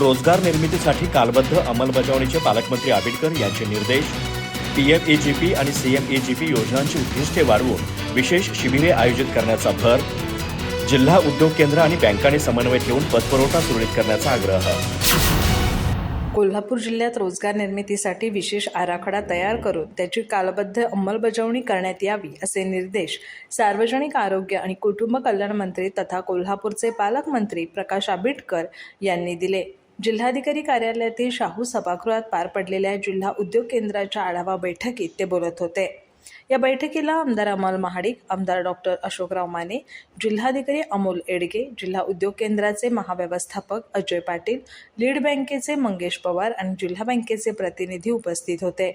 रोजगार निर्मितीसाठी कालबद्ध अंमलबजावणीचे पालकमंत्री आबिडकर यांचे निर्देश. पीएमएजीपी आणि सीएमएजीपी योजनांची उद्दिष्टे वाढवून विशेष शिबिरे आयोजित करण्याचा भर. जिल्हा उद्योग केंद्र आणि बँकांनी समन्वय ठेवून पतपुरवठा सुरळीत करण्याचा आग्रह. कोल्हापूर जिल्ह्यात रोजगार निर्मितीसाठी विशेष आराखडा तयार करून त्याची कालबद्ध अंमलबजावणी करण्यात यावी असे निर्देश सार्वजनिक आरोग्य आणि कुटुंब कल्याण मंत्री तथा कोल्हापूरचे पालकमंत्री प्रकाश आंबेडकर यांनी दिले. जिल्हाधिकारी कार्यालयातील शाहू सभागृहात पार पडलेल्या जिल्हा उद्योग केंद्राच्या आढावा बैठकीत ते बोलत होते. या बैठकीला आमदार अमल महाडिक आमदार डॉक्टर अशोकराव माने जिल्हाधिकारी अमोल एडगे जिल्हा उद्योग केंद्राचे महाव्यवस्थापक अजय पाटील लीड बँकेचे मंगेश पवार आणि जिल्हा बँकेचे प्रतिनिधी उपस्थित होते.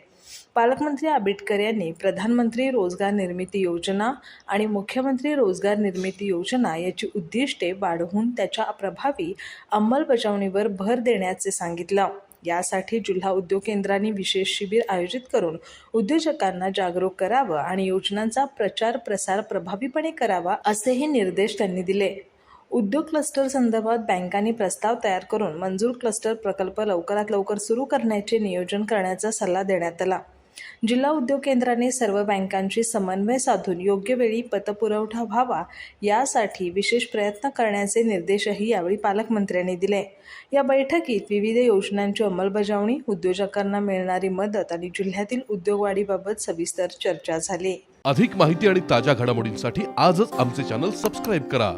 पालकमंत्री आंबेडकर यांनी प्रधानमंत्री रोजगार निर्मिती योजना आणि मुख्यमंत्री रोजगार निर्मिती योजना याची उद्दिष्टे वाढवून त्याच्या प्रभावी अंमलबजावणीवर भर देण्याचे सांगितलं. यासाठी जिल्हा उद्योग केंद्रांनी विशेष शिबिर आयोजित करून उद्योजकांना जागरूक करावं आणि योजनांचा प्रचार प्रसार प्रभावीपणे करावा असेही निर्देश त्यांनी दिले. उद्योग क्लस्टर संदर्भात बँकांनी प्रस्ताव तयार करून मंजूर क्लस्टर प्रकल्प लवकरात लवकर सुरू करण्याचे नियोजन करण्याचा सल्ला देण्यात आला. जिल्हा उद्योग केंद्राने सर्व बँकांशी समन्वय साधून योग्य वेळी पतपुरवठा व्हावा यासाठी विशेष प्रयत्न करण्याचे निर्देशही यावेळी पालकमंत्र्यांनी दिले. या बैठकीत विविध योजनांची अंमलबजावणी उद्योजकांना मिळणारी मदत आणि जिल्ह्यातील उद्योगवाढीबाबत सविस्तर चर्चा झाली. अधिक माहिती आणि ताज्या घडामोडींसाठी आजच आमचे चॅनल सबस्क्राईब करा.